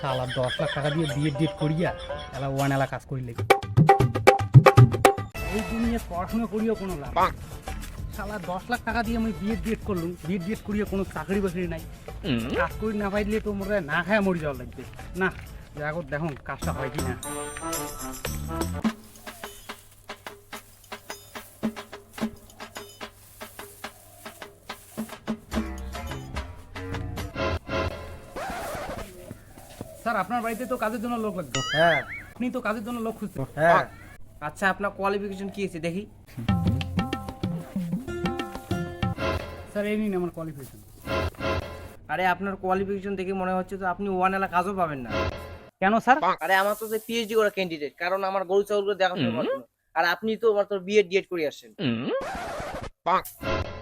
শালা দশ লাখ টাকা দিয়ে বিয়ে ডেট করিয়া এলা ওয়ান এলা কাজ করি লেগে এই দুনিয়া পড়াশোনা করিও কোনো লাভ শালা দশ লাখ টাকা দিয়ে আমি বিয়ে ডেট করলুম। বিয়ে ডেট করিয়া কোনো চাকরি বাকরি নাই। কাজ করি না পাইলে তো মোরা না খায় মরি যাওয়া লাগবে। না দেখো দেখো কাজটা হয় কি না স্যার আপনার বাড়িতে তো কাজের জন্য লোক লাগবে। হ্যাঁ। আপনি তো কাজের জন্য লোক খুঁজছেন। হ্যাঁ। আচ্ছা আপনার কোয়ালিফিকেশন কি আছে? দেখি। স্যার এই নিন আমার কোয়ালিফিকেশন আরে আপনার কোয়ালিফিকেশন দেখে মনে হচ্ছে তো আপনি ওয়ান এলা কাজও পাবেন না। কেন স্যার? আরে আমার তো পিএইচডি করা ক্যান্ডিডেট কারণ আমার গরু ছাগলগুলো দেখাশোনা করার আর আপনি তো মাত্র বিএড ডিএড করে আসছেন।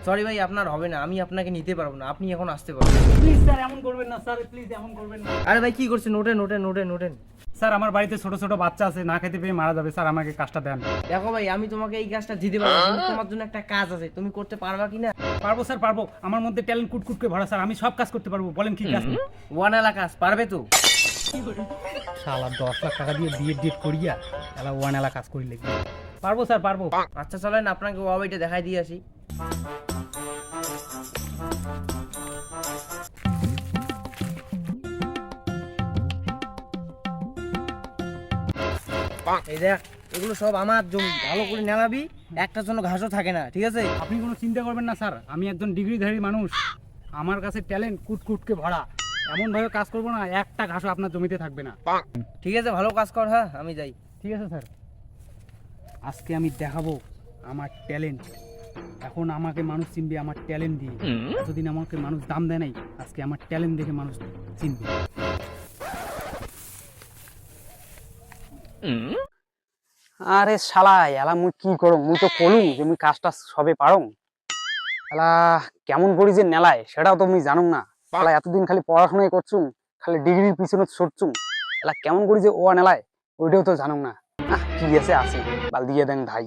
সরি ভাই আপনার হবে না আমি আপনাকে নিতে পারব না আপনি এখন আসতে পারবেন। প্লিজ স্যার এমন করবেন না স্যার প্লিজ এমন করবেন না। আরে ভাই কি করছেন? নোটেন নোটেন নোটেন নোটেন স্যার আমার বাড়িতে ছোট ছোট বাচ্চা আছে না খেতে পেয়ে মারা যাবে স্যার আমাকে কাজটা দেন। দেখো ভাই আমি তোমাকে এই কাজটা দিতে পারব কিন্তু তোমার জন্য একটা কাজ আছে তুমি করতে পারবা কিনা পারব স্যার পারব। আমার মধ্যে ট্যালেন্ট কুট কুটকে ভরা স্যার আমি সব কাজ করতে পারব বলেন কি কাজ? ওয়ান এলা কাজ পারবে তো? শালা দশ লাখ টাকা দিয়ে বিয়ে ডেট করিয়া এলা ওয়ান এলা কাজ করি লেগে পারব স্যার পারব। আচ্ছা চলেন আপনাকে ওয়াবাইটা দেখাই দিয়ে আসি। এই দেখ এগুলো সব আমার জমি। ভালো করে নেলাবি একটার জন্য ঘাসও থাকে না ঠিক আছে? আপনি কোনো চিন্তা করবেন না স্যার। আমি একজন ডিগ্রিধারী মানুষ। আমার কাছে ট্যালেন্ট কুট কুটকে ভরা এমনভাবে কাজ করব না একটা ঘাসও আপনার জমিতে থাকবে না। ঠিক আছে ভালো কাজ কর হ্যাঁ আমি যাই। ঠিক আছে স্যার। আজকে আমি দেখাবো আমার ট্যালেন্ট এখন আমাকে মানুষ চিনবে আমার ট্যালেন্ট দিয়ে। এতদিন আমাকে মানুষ দাম দেয় নাই আজকে আমার ট্যালেন্ট দেখে মানুষ চিনবে। আরে শালা এলা মুই কি করো মুই তো কলু যে মুই কাজটা সবে পারো এলা কেমন করি যে নেলায় সেটাও তো মুই জানুম না। শালা এতদিন খালি পড়াশোনাই করছুম খালি ডিগ্রির পিছনে ছুটছুম। এলা কেমন করি যে ও নেলায় ওইটাও তো জানুম না। কি আছে আছে বাল দিয়ে দেন ভাই